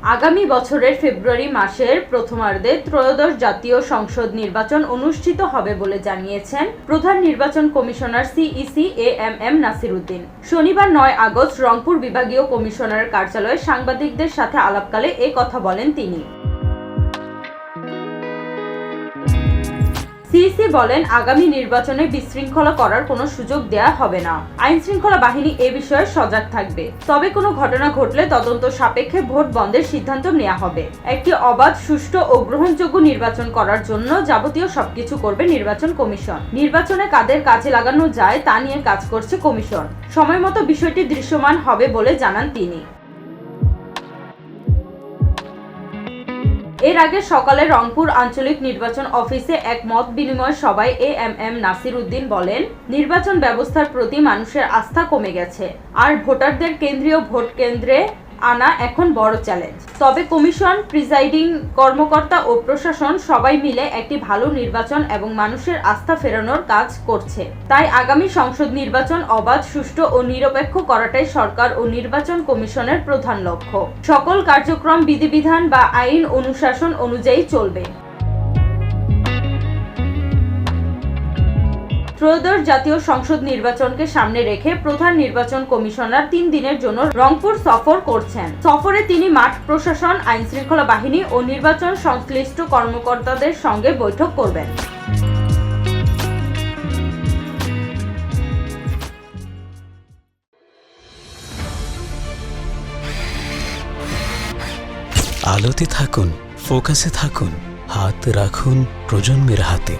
আগামী বছরের ফেব্রুয়ারি মাসের প্রথমার্ধে ত্রয়োদশ জাতীয় সংসদ নির্বাচন অনুষ্ঠিত হবে বলে জানিয়েছেন প্রধান নির্বাচন commissioner CEC A M M Nasiruddin. শনিবার নয় আগস্ট রংপুর বিভাগীয় কমিশনার কার্যালয়ে সাংবাদিকদের সাথে আলাপকালে এ কথা বলেন তিনি। সিইসি বলেন, আগামী নির্বাচনে বিশৃঙ্খলা করার কোনো সুযোগ দেয়া হবে না। আইন শৃঙ্খলা বাহিনী এ বিষয়ে সজাগ থাকবে। তবে কোনো ঘটনা ঘটলে তদন্ত সাপেক্ষে ভোট বন্ধের সিদ্ধান্ত নেওয়া হবে। একটি অবাধ, সুষ্ঠু ও গ্রহণযোগ্য নির্বাচন করার জন্য যাবতীয় সবকিছু করবে নির্বাচন কমিশন। নির্বাচনে কাদের কাজে লাগানো যায় তা নিয়ে কাজ করছে কমিশন। সময় মতো বিষয়টি দৃশ্যমান হবে বলে জানান তিনি। এর আগে সকালে রংপুর আঞ্চলিক নির্বাচন অফিসে এক মত বিনিময় সভায় A M M Nasir Uddin বলেন, নির্বাচন ব্যবস্থার প্রতি মানুষের আস্থা কমে গেছে। আর ভোটারদের কেন্দ্রীয় ভোট কেন্দ্রে আনা এখন বড় চ্যালেঞ্জ তবে কমিশন প্রিজাইডিং কর্মকর্তা ও প্রশাসন সবাই মিলে একটি ভালো নির্বাচন এবং মানুষের আস্থা ফেরানোর কাজ করছে। তাই আগামী সংসদ নির্বাচন অবাধ, সুষ্ঠু ও নিরপেক্ষ করাটাই সরকার ও নির্বাচন কমিশনের প্রধান লক্ষ্য। সকল কার্যক্রম, বিধিবিধান বা আইন অনুশাসন অনুযায়ী চলবে। ত্রয়োদশ জাতীয় সংসদ নির্বাচনকে সামনে রেখে প্রধান নির্বাচন কমিশনার তিন দিনের জন্য রংপুর সফর করছেন। সফরে তিনি মাঠ প্রশাসন আইন শৃঙ্খলা বাহিনী ও নির্বাচন সংশ্লিষ্ট কর্মকর্তাদের সঙ্গে বৈঠক করবেন। আলোতে থাকুন, ফোকাসে থাকুন, হাত রাখুন প্রজন্মের হাতে।